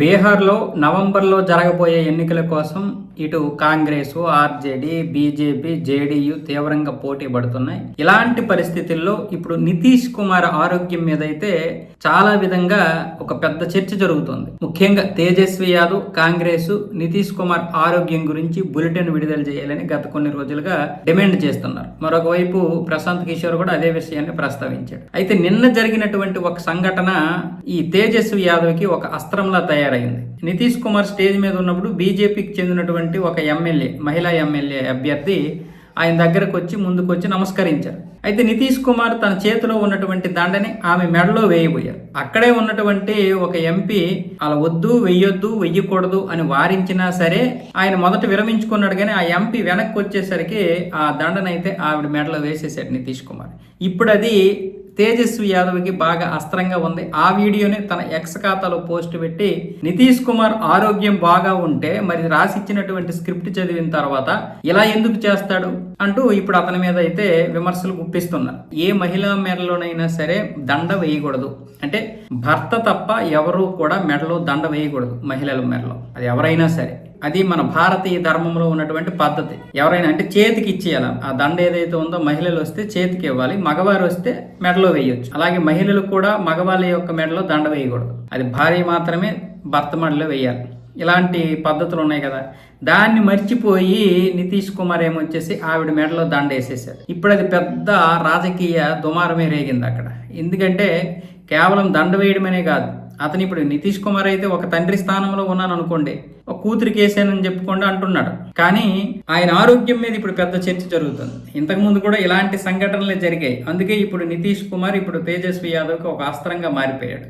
బీహార్లో నవంబర్లో జరగబోయే ఎన్నికల కోసం ఇటు కాంగ్రెస్ ఆర్జేడీ బీజేపీ జేడీయూ తీవ్రంగా పోటీ పడుతున్నాయి. ఇలాంటి పరిస్థితుల్లో ఇప్పుడు నితీష్ కుమార్ ఆరోగ్యం మీద అయితే చాలా విధంగా ఒక పెద్ద చర్చ జరుగుతుంది. ముఖ్యంగా తేజస్వి యాదవ్ కాంగ్రెస్ నితీష్ కుమార్ ఆరోగ్యం గురించి బులెటిన్ విడుదల చేయాలని గత కొన్ని రోజులుగా డిమాండ్ చేస్తున్నారు. మరొక వైపు ప్రశాంత్ కిషోర్ కూడా అదే విషయాన్ని ప్రస్తావించాడు. అయితే నిన్న జరిగినటువంటి ఒక సంఘటన ఈ తేజస్వి యాదవ్కి ఒక అస్త్రంలా తయారు తయారైంది. నితీష్ కుమార్ స్టేజ్ మీద ఉన్నప్పుడు బీజేపీకి చెందినటువంటి ఒక ఎమ్మెల్యే మహిళా ఎమ్మెల్యే అభ్యర్థి ఆయన దగ్గరకు వచ్చి ముందుకు వచ్చి నమస్కరించారు. అయితే నితీష్ కుమార్ తన చేతిలో ఉన్నటువంటి దండని ఆమె మెడలో వేయబోయారు. అక్కడే ఉన్నటువంటి ఒక ఎంపీ అలా వద్దు వెయ్యొద్దు వెయ్యకూడదు అని వారించినా సరే ఆయన మొదట విరమించుకున్నాడు కానీ ఆ ఎంపీ వెనక్కి వచ్చేసరికి ఆ దండనైతే ఆవిడ మెడలో వేసేసాడు నితీష్ కుమార్. ఇప్పుడు అది తేజస్వి యాదవ్కి బాగా అస్త్రంగా ఉంది. ఆ వీడియోని తన ఎక్స్ ఖాతాలో పోస్ట్ పెట్టి నితీష్ కుమార్ ఆరోగ్యం బాగా ఉంటే మరి రాసిచ్చినటువంటి స్క్రిప్ట్ చదివిన తర్వాత ఇలా ఎందుకు చేస్తాడు అంటూ ఇప్పుడు అతని మీద అయితే విమర్శలు గుప్పిస్తున్నారు. ఏ మహిళా మెడలోనైనా సరే దండ వేయకూడదు. అంటే భర్త తప్ప ఎవరు కూడా మెడలో దండ వేయకూడదు మహిళల మెడలో. అది ఎవరైనా సరే. అది మన భారతీయ ధర్మంలో ఉన్నటువంటి పద్ధతి. ఎవరైనా అంటే చేతికి ఇచ్చేయాలి. ఆ దండ ఏదైతే ఉందో మహిళలు వస్తే చేతికి ఇవ్వాలి. మగవారు వస్తే మెడలో వేయొచ్చు. అలాగే మహిళలు కూడా మగవాళ్ళ యొక్క మెడలో దండ వేయకూడదు. అది భార్య మాత్రమే భర్త మెడలో వేయాలి. ఇలాంటి పద్ధతులు ఉన్నాయి కదా. దాన్ని మర్చిపోయి నితీష్ కుమార్ ఏమొచ్చేసి ఆవిడ మెడలో దండ వేసేసారు ఇప్పుడు అది పెద్ద రాజకీయ దుమారమే రేగింది అక్కడ. ఎందుకంటే కేవలం దండ వేయడమనే కాదు. అతను ఇప్పుడు నితీష్ కుమార్ అయితే ఒక తండ్రి స్థానంలో ఉన్నాను అనుకోండి ఒక కూతురికి వేసానని చెప్పుకోండి అంటున్నాడు. కానీ ఆయన ఆరోగ్యం మీద ఇప్పుడు పెద్ద చర్చ జరుగుతుంది. ఇంతకు ముందు కూడా ఇలాంటి సంఘటనలే జరిగాయి. అందుకే ఇప్పుడు నితీష్ కుమార్ ఇప్పుడు తేజస్వి యాదవ్కి ఒక అస్త్రంగా మారిపోయాడు.